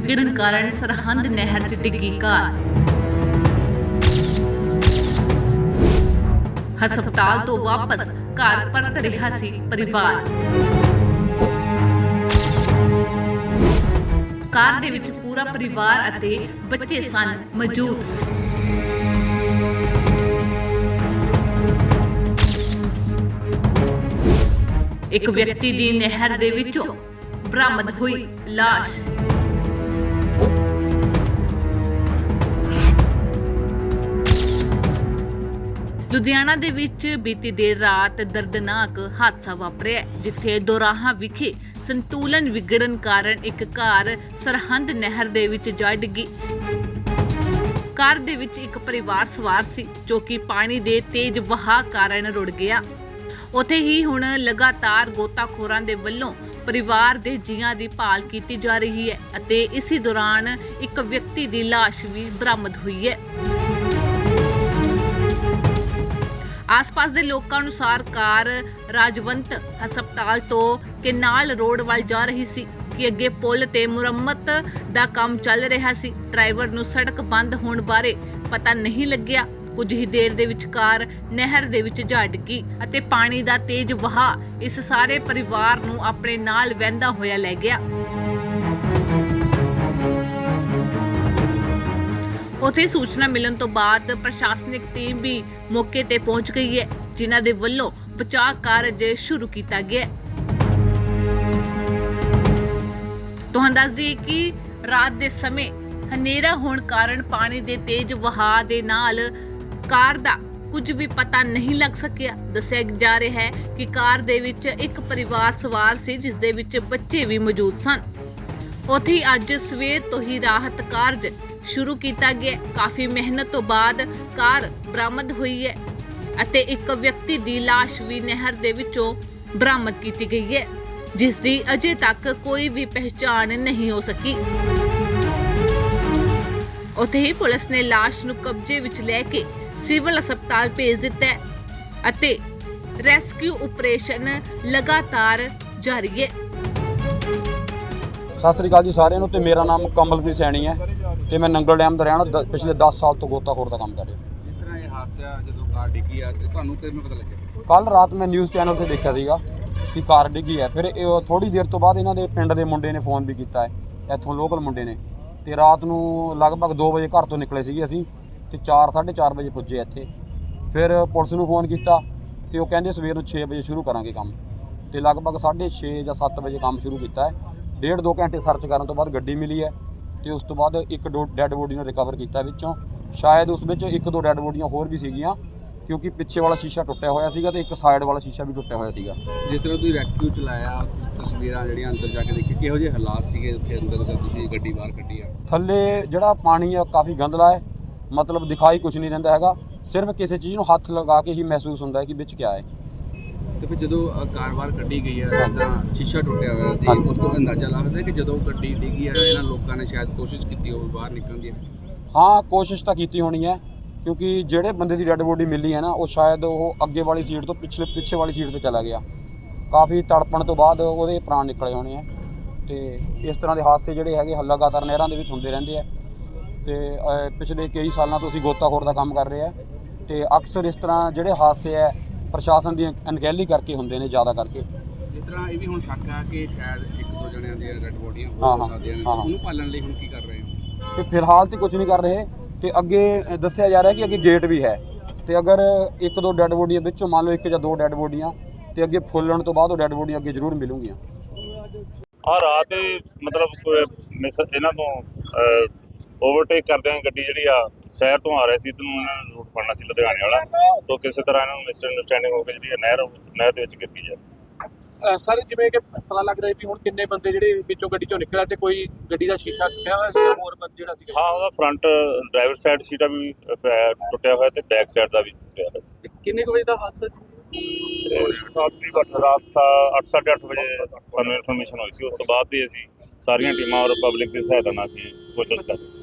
ਵਿਗੜਨ ਕਾਰਨ ਸਰਹੰਦ ਨਹਿਰ 'ਚ ਡਿੱਗੀ ਕਾਰ। ਹਸਪਤਾਲ ਤੋਂ ਵਾਪਸ ਘਰ ਪਰਤ ਰਿਹਾ ਸੀ ਪਰਿਵਾਰ। ਕਾਰ ਦੇ ਵਿੱਚ ਪੂਰਾ ਪਰਿਵਾਰ ਅਤੇ ਬੱਚੇ ਸਨ ਮੌਜੂਦ। ਇੱਕ ਵਿਅਕਤੀ ਦੀ ਨਹਿਰ ਦੇ ਵਿੱਚੋਂ ਬਰਾਮਦ ਹੋਈ ਲਾਸ਼। ਲੁਧਿਆਣਾ ਦੇ ਵਿੱਚ ਬੀਤੀ ਦੇਰ ਰਾਤ ਦਰਦਨਾਕ ਹਾਦਸਾ ਵਾਪਰਿਆ ਜਿੱਥੇ ਦੋਰਾਹਾ ਵਿਖੇ ਸੰਤੁਲਨ ਵਿਗੜਨ ਕਾਰਨ ਇੱਕ ਕਾਰ ਸਰਹੰਦ ਨਹਿਰ ਦੇ ਵਿੱਚ ਜਾ ਡਿੱਗੀ। ਕਾਰ ਦੇ ਵਿੱਚ ਇੱਕ ਪਰਿਵਾਰ ਸਵਾਰ ਸੀ, ਜੋ ਕਿ ਪਾਣੀ ਦੇ ਤੇਜ਼ ਵਹਾਅ ਕਾਰਨ ਰੁੜ ਗਿਆ। ਉਥੇ ਹੀ ਹੁਣ ਲਗਾਤਾਰ ਗੋਤਾਖੋਰਾਂ ਦੇ ਵੱਲੋਂ ਪਰਿਵਾਰ ਦੇ ਜੀਆਂ ਦੀ ਭਾਲ ਕੀਤੀ ਜਾ ਰਹੀ ਹੈ ਅਤੇ ਇਸੇ ਦੌਰਾਨ ਇੱਕ ਵਿਅਕਤੀ ਦੀ ਲਾਸ਼ ਵੀ ਬਰਾਮਦ ਹੋਈ ਹੈ। ਆਸ-ਪਾਸ ਦੇ ਲੋਕਾਂ ਅਨੁਸਾਰ ਕਾਰ ਰਾਜਵੰਤ ਹਸਪਤਾਲ ਤੋਂ ਕਿਨਾਲ ਰੋਡ ਵੱਲ ਜਾ ਰਹੀ ਸੀ ਕਿ ਅੱਗੇ ਪੁਲ ਤੇ ਮੁਰੰਮਤ ਦਾ ਕੰਮ ਚੱਲ ਰਿਹਾ ਸੀ। ਡਰਾਈਵਰ ਨੂੰ ਸੜਕ ਬੰਦ ਹੋਣ ਬਾਰੇ ਪਤਾ ਨਹੀਂ ਲੱਗਿਆ। ਕੁਝ ਹੀ ਦੇਰ ਦੇ ਵਿੱਚ ਕਾਰ ਨਹਿਰ ਦੇ ਵਿੱਚ ਜਾ ਡਿੱਗੀ ਅਤੇ ਪਾਣੀ ਦਾ ਤੇਜ਼ ਵਹਾਅ ਇਸ ਸਾਰੇ ਪਰਿਵਾਰ ਨੂੰ ਆਪਣੇ ਨਾਲ ਵਹਿੰਦਾ ਹੋਇਆ ਲੈ ਗਿਆ। ਉਥੇ ਸੂਚਨਾ ਮਿਲਣ ਤੋਂ ਬਾਅਦ ਪ੍ਰਸ਼ਾਸਨਿਕ ਟੀਮ ਵੀ ਮੌਕੇ ਤੇ ਪਹੁੰਚ ਗਈ ਹੈ, ਜਿਨ੍ਹਾਂ ਦੇ ਵੱਲੋਂ ਬਚਾਅ ਕਾਰਜ ਸ਼ੁਰੂ ਕੀਤਾ ਗਿਆ ਹੈ। ਤੁਹਾਨੂੰ ਦੱਸ ਦਈਏ ਕਿ ਰਾਤ ਦੇ ਸਮੇਂ ਹਨੇਰਾ ਹੋਣ ਕਾਰਨ ਪਾਣੀ ਦੇ ਤੇਜ਼ ਵਹਾਅ ਦੇ ਨਾਲ ਕਾਰ ਦਾ ਕੁਝ ਵੀ ਪਤਾ ਨਹੀਂ ਲੱਗ ਸਕਿਆ। ਦੱਸਿਆ ਜਾ ਰਿਹਾ ਹੈ ਕਿ ਕਾਰ ਦੇ ਵਿੱਚ ਇੱਕ ਪਰਿਵਾਰ ਸਵਾਰ ਸੀ, ਜਿਸ ਦੇ ਵਿੱਚ ਬੱਚੇ ਵੀ ਮੌਜੂਦ ਸਨ। ਉੱਥੇ ਅੱਜ ਸਵੇਰ ਤੋਂ ਹੀ ਰਾਹਤ ਕਾਰਜ ਸ਼ੁਰੂ ਕੀਤਾ ਗਿਆ। ਕਾਫੀ ਮਿਹਨਤ ਤੋਂ ਬਾਅਦ ਕਾਰ ਬਰਾਮਦ ਹੋਈ ਹੈ ਅਤੇ ਇੱਕ ਵਿਅਕਤੀ ਦੀ ਲਾਸ਼ ਵੀ ਨਹਿਰ ਦੇ ਵਿੱਚੋਂ ਬਰਾਮਦ ਕੀਤੀ ਗਈ ਹੈ, ਜਿਸ ਦੀ ਅਜੇ ਤੱਕ ਕੋਈ ਵੀ ਪਹਿਚਾਣ ਨਹੀਂ ਹੋ ਸਕੀ। ਉੱਥੇ ਹੀ ਪੁਲਿਸ ਨੇ ਲਾਸ਼ ਨੂੰ ਕਬਜ਼ੇ ਵਿੱਚ ਲੈ ਕੇ ਸਿਵਲ ਹਸਪਤਾਲ ਭੇਜ ਦਿੱਤਾ ਹੈ ਅਤੇ ਰੈਸਕਿਊ ਆਪਰੇਸ਼ਨ ਲਗਾਤਾਰ ਜਾਰੀ ਹੈ। ਸਤਿ ਸ੍ਰੀ ਅਕਾਲ ਜੀ ਸਾਰਿਆਂ ਨੂੰ ਤੇ ਮੇਰਾ ਨਾਮ ਕਮਲਪ੍ਰੀਤ ਸੈਣੀ ਹੈ ਤੇ ਮੈਂ ਨੰਗਲ ਡੈਮ ਦਾ ਰਹਿਣਾ ਦ- ਪਿਛਲੇ 10 ਸਾਲ ਤੋਂ ਗੋਤਾਖੋਰ ਦਾ ਕੰਮ ਕਰ ਰਿਹਾ। ਜਿਸ ਤਰ੍ਹਾਂ ਇਹ ਹਾਦਸਾ ਜਦੋਂ ਕਾਰ ਡਿੱਗੀ ਆ ਤੇ ਤੁਹਾਨੂੰ ਕਿਵੇਂ ਪਤਾ ਲੱਗਿਆ? ਕੱਲ ਰਾਤ ਮੈਂ ਨਿਊਜ਼ ਚੈਨਲ ਤੇ ਦੇਖਿਆ ਸੀਗਾ ਕਿ ਕਾਰ ਡਿੱਗੀ ਹੈ। ਫਿਰ ਇਹ ਥੋੜੀ ਦੇਰ ਤੋਂ ਬਾਅਦ ਇਹਨਾਂ ਦੇ ਪਿੰਡ ਦੇ ਮੁੰਡੇ ਨੇ ਫੋਨ ਵੀ ਕੀਤਾ ਹੈ। ਇੱਥੋਂ ਲੋਕਲ ਮੁੰਡੇ ਨੇ। ਤੇ ਰਾਤ ਨੂੰ ਲਗਭਗ 2 ਵਜੇ ਘਰ ਤੋਂ ਨਿਕਲੇ ਸੀਗੇ ਅਸੀਂ ਤੇ 4 4:30 ਵਜੇ ਪੁੱਜੇ ਇੱਥੇ। ਫਿਰ ਪੁਲਿਸ ਨੂੰ ਫੋਨ ਕੀਤਾ ਤੇ ਉਹ ਕਹਿੰਦੇ ਸਵੇਰ ਨੂੰ 6 ਵਜੇ ਸ਼ੁਰੂ ਕਰਾਂਗੇ ਕੰਮ। ਤੇ ਲਗਭਗ 6:30 ਜਾਂ 7 ਵਜੇ ਕੰਮ ਸ਼ੁਰੂ ਕੀਤਾ ਹੈ। ਡੇਢ ਦੋ ਘੰਟੇ ਸਰਚ ਕਰਨ ਤੋਂ ਬਾਅਦ ਗੱਡੀ ਮਿਲੀ ਹੈ ਤੇ ਉਸ ਤੋਂ ਬਾਅਦ ਇੱਕ ਦੋ ਡੈੱਡ ਬੋਡੀ ਨੂੰ ਰਿਕਵਰ ਕੀਤਾ ਵਿੱਚੋਂ। ਸ਼ਾਇਦ ਉਸ ਵਿੱਚ ਇੱਕ ਦੋ ਡੈੱਡ ਬੋਡੀਆਂ ਹੋਰ ਵੀ ਸੀਗੀਆਂ ਕਿਉਂਕਿ ਪਿੱਛੇ ਵਾਲਾ ਸ਼ੀਸ਼ਾ ਟੁੱਟਿਆ ਹੋਇਆ ਸੀਗਾ ਤੇ ਇੱਕ ਸਾਈਡ ਵਾਲਾ ਸ਼ੀਸ਼ਾ ਵੀ ਟੁੱਟਿਆ ਹੋਇਆ ਸੀਗਾ। ਜਿਸ ਤਰ੍ਹਾਂ ਤੁਸੀਂ ਰੈਸਕਿਊ ਚਲਾਇਆ ਤਸਵੀਰਾਂ ਜਿਹੜੀਆਂ ਅੰਦਰ ਜਾ ਕੇ ਦੇਖੀ ਕਿਹੋ ਜਿਹੇ ਹਾਲਾਤ ਸੀਗੇ ਉੱਥੇ ਅੰਦਰ ਜਦ ਤੁਸੀਂ ਗੱਡੀ ਬਾਹਰ ਕੱਢੀ ਆ? ਥੱਲੇ ਜਿਹੜਾ ਪਾਣੀ ਆ ਕਾਫੀ ਗੰਦਲਾ ਹੈ ਮਤਲਬ ਦਿਖਾਈ ਕੁਝ ਨਹੀਂ ਦਿੰਦਾ ਹੈਗਾ। ਸਿਰਫ ਕਿਸੇ ਚੀਜ਼ ਨੂੰ ਹੱਥ ਲਗਾ ਕੇ ਹੀ ਮਹਿਸੂਸ ਹੁੰਦਾ ਹੈ ਕਿ ਵਿੱਚ ਕਿਆ ਹੈ। ਤੇ ਫਿਰ ਜਦੋਂ ਅ, ਕਾਰ ਬਾਹਰ ਕੱਢੀ ਗਈ ਆ ਜਿੱਦਾਂ ਸ਼ੀਸ਼ਾ ਟੁੱਟਿਆ ਹੋਇਆ ਹਾਂਜੀ। ਉਸ ਤੋਂ ਅੰਦਾਜ਼ਾ ਲੱਗਦਾ ਕਿ ਜਦੋਂ ਗੱਡੀ ਡਿੱਗੀ ਆ ਇਹਨਾਂ ਲੋਕਾਂ ਨੇ ਸ਼ਾਇਦ ਕੋਸ਼ਿਸ਼ ਕੀਤੀ ਹੋਵੇ ਬਾਹਰ ਨਿਕਲਣ ਦੀ। ਹਾਂ ਕੋਸ਼ਿਸ਼ ਤਾਂ ਕੀਤੀ ਹੋਣੀ ਹੈ ਕਿਉਂਕਿ ਜਿਹੜੇ ਬੰਦੇ ਦੀ ਡੈੱਡ ਬੋਡੀ ਮਿਲੀ ਹੈ ਨਾ ਉਹ ਸ਼ਾਇਦ ਉਹ ਅੱਗੇ ਵਾਲੀ ਸੀਟ ਤੋਂ ਪਿਛਲੇ ਪਿੱਛੇ ਵਾਲੀ ਸੀਟ ਤੇ ਚਲਾ ਗਿਆ। ਕਾਫੀ ਤੜਪਣ ਤੋਂ ਬਾਅਦ ਉਹਦੇ ਪ੍ਰਾਣ ਨਿਕਲੇ ਹੋਣੇ ਆ ਤੇ ਇਸ ਤਰ੍ਹਾਂ ਦੇ ਹਾਦਸੇ ਜਿਹੜੇ ਹੈਗੇ ਹ- ਲਗਾਤਾਰ ਨਹਿਰਾਂ ਦੇ ਵਿੱਚ ਹੁੰਦੇ ਰਹਿੰਦੇ ਆ ਤੇ ਅਹ, ਪਿਛਲੇ ਕਈ ਸਾਲਾਂ ਤੋਂ ਅਸੀਂ ਗੋਤਾਖੋਰ ਦਾ ਕੰਮ ਕਰ ਰਹੇ ਆ ਤੇ ਅਕਸਰ ਇਸ ਤਰ੍ਹਾਂ ਜਿਹੜੇ ਹਾਦਸੇ ਆ ਪ੍ਰਸ਼ਾਸਨ ਦੀ ਅਣਗਹਿਲੀ ਕਰਕੇ ਹੁੰਦੇ ਨੇ ਜ਼ਿਆਦਾ ਕਰਕੇ। ਜਿਸ ਤਰ੍ਹਾਂ ਇਹ ਵੀ ਹੁਣ ਸ਼ੱਕ ਆ ਕਿ ਸ਼ਾਇਦ ਇੱਕ ਦੋ ਜਣਿਆਂ ਦੀਆਂ ਡੈਡ ਬੋਡੀਆਂ ਹਾਂ, ਹੋ ਹਾਂ, ਸਕਦੀਆਂ ਨੇ। ਹਾਂ, ਹਾਂ। ਉਹਨੂੰ ਪਾਲਣ ਲਈ ਹੁਣ ਕੀ ਕਰ ਰਹੇ ਹੋ? ਤੇ ਫਿਲਹਾਲ ਤੇ ਕੁਝ ਨਹੀਂ ਕਰ ਰਹੇ। ਤੇ ਅੱਗੇ ਅ, ਦੱਸਿਆ ਜਾ ਰਿਹਾ ਕਿ ਅੱਗੇ ਗੇਟ ਵੀ ਹੈ। ਤੇ ਅਗਰ ਇੱਕ ਦੋ ਡੈੱਡ ਬੋਡੀਆਂ ਵਿੱਚੋਂ ਮੰਨ ਲਓ ਇੱਕ ਜਾਂ ਦੋ ਡੈੱਡ ਬੋਡੀਆਂ ਤੇ ਅੱਗੇ ਫੁੱਲਣ ਤੋਂ ਬਾਅਦ ਉਹ ਡੈੱਡ ਬੋਡੀਆਂ ਅੱਗੇ ਜ਼ਰੂਰ ਮਿਲੂਗੀਆਂ। ਆ ਰਾਤ ਹੀ ਮਤਲਬ ਕੋਈ ਮਿਸ ਇਹਨਾਂ ਤੋਂ ਓਵਰਟੇਕ ਕਰਦੇ ਆ ਗੱਡੀ ਜਿਹੜੀ ਆ। ਸ਼ਹਿਰ ਤੋਂ ਆ ਰਹੀ ਸੀ ਇਧਰ ਨੂੰ ਇਹਨਾਂ ਨੇ ਰੂਟ ਫੜਨਾ ਸੀ ਲੁਧਿਆਣੇ ਵਾਲਾ। ਤੋਂ ਕਿਸੇ ਤਰ੍ਹਾਂ ਇਹਨਾਂ ਨੂੰ ਮਿਸ ਅੰਡਰਸਟੈਂਡਿੰਗ ਹੋ ਕੇ ਜਿਹੜੀ ਇਹ ਨਹਿਰ ਨਹਿਰ ਦੇ ਵਿੱਚ ਗਿਰ ਗਈ ਹੈ ਸਰ ਜਿਵੇਂ ਕਿ ਪਤਾ ਲੱਗ ਰਿਹਾ ਵੀ ਹੁਣ ਕਿੰਨੇ ਬੰਦੇ ਜਿਹੜੇ ਵਿੱਚੋਂ ਗੱਡੀ ਚੋਂ ਨਿਕਲਿਆ ਤੇ ਕੋਈ ਗੱਡੀ ਦਾ ਸ਼ੀਸ਼ਾ ਟੁੱਟਿਆ ਹੋਇਆ ਸੀ ਹੋਰ ਬੰਦ ਜਿਹੜਾ ਸੀਗਾ? ਹਾਂ ਉਹਦਾ ਫਰੰਟ ਡਰਾਈਵਰ ਸਾਈਡ ਸੀਟਾ ਵੀ ਟੁੱਟਿਆ ਹੋਇਆ ਤੇ ਬੈਕ ਸਾਈਡ ਦਾ ਵੀ ਟੁੱਟਿਆ ਹੋਇਆ ਸੀ। ਕਿੰਨੇ ਕੁ ਵਜੇ ਦਾ ਹਾਦਸਾ ਰਾਤ ਰਾਤ 8:30 ਵਜੇ ਸਾਨੂੰ ਇਨਫੋਰਮੇਸ਼ਨ ਹੋਈ ਸੀ। ਉਸ ਤੋਂ ਬਾਅਦ ਦੀ ਅਸੀਂ ਸਾਰੀਆਂ ਟੀਮਾਂ ਔਰ ਪਬਲਿਕ ਦੀ ਸਹਾਇਤਾ ਨਾਲ ਅਸੀਂ ਕੋਸ਼ਿਸ਼ ਕਰ ਰਹੇ ਸੀ।